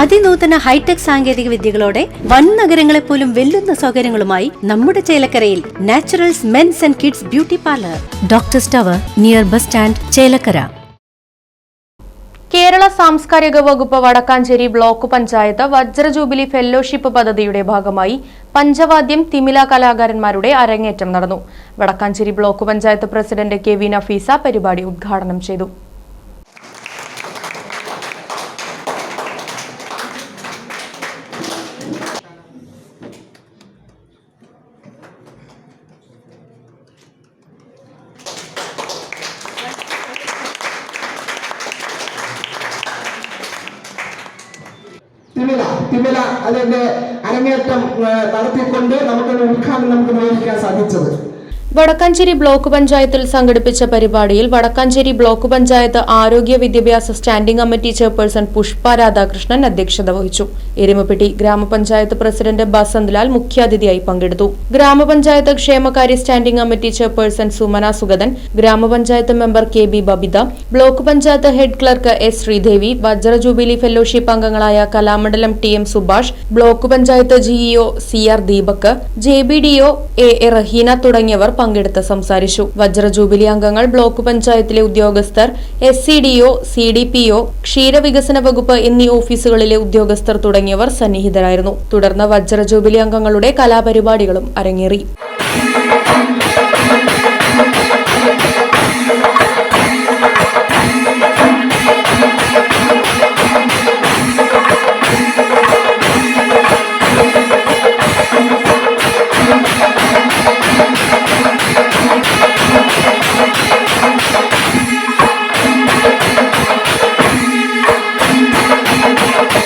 അതിനൂതന hi tech സാങ്കേതിക വിദ്യകളോടെ വൻ നഗരങ്ങളെ പോലും വെല്ലുന്ന സൗകര്യങ്ങളുമായി നമ്മുടെ ചേലക്കരയിൽ Naturals men's and kids beauty parlour. Doctor tower near bus stand Chelakkara. Kerala സാംസ്കാരിക വകുപ്പ് വടക്കാഞ്ചേരി ബ്ലോക്ക് പഞ്ചായത്ത് വജ്ര ജൂബിലി ഫെല്ലോഷിപ്പ് പദ്ധതിയുടെ ഭാഗമായി പഞ്ചവാദ്യം തിമില കലാകാരന്മാരുടെ അരങ്ങേറ്റം നടന്നു. Vadakkanchery block panchayat president K V Nafeesa പരിപാടി ഉദ്ഘാടനം ചെയ്തു. തിമില തിമില അതിന്റെ അരങ്ങേറ്റം നടത്തിക്കൊണ്ട് നമുക്കൊരു ഉദ്ഘാടനം നമുക്ക് നിർവഹിക്കാൻ സാധിച്ചത്. വടക്കാഞ്ചേരി ബ്ലോക്ക് പഞ്ചായത്തിൽ സംഘടിപ്പിച്ച പരിപാടിയിൽ വടക്കാഞ്ചേരി ബ്ലോക്ക് പഞ്ചായത്ത് ആരോഗ്യ വിദ്യാഭ്യാസ standing committee chairperson Pushpa Radhakrishnan അധ്യക്ഷത വഹിച്ചു. എരുമപ്പെട്ടി ഗ്രാമപഞ്ചായത്ത് പ്രസിഡന്റ് ബസന്ത്ലാൽ മുഖ്യാതിഥിയായി പങ്കെടുത്തു. ഗ്രാമപഞ്ചായത്ത് ക്ഷേമകാര്യ standing committee chairperson Sumana Sugathan ഗ്രാമപഞ്ചായത്ത് member K B Babitha block panchayat head clerk S Sreedevi Vajra jubilee fellowship അംഗങ്ങളായ Kalamandalam T M Subhash block panchayat GEO C R Deepak J B DO A A Raheena തുടങ്ങിയവർ പങ്കെടുത്ത് സംസാരിച്ചു. Vajra jubilee അംഗങ്ങൾ block പഞ്ചായത്തിലെ ഉദ്യോഗസ്ഥർ S C D O C D P O ക്ഷീരവികസന വകുപ്പ് എന്നീ ഓഫീസുകളിലെ ഉദ്യോഗസ്ഥർ തുടങ്ങിയവർ സന്നിഹിതരായിരുന്നു. തുടർന്ന് വജ്ര ജൂബിലി അംഗങ്ങളുടെ കലാപരിപാടികളും അരങ്ങേറി. okay, okay.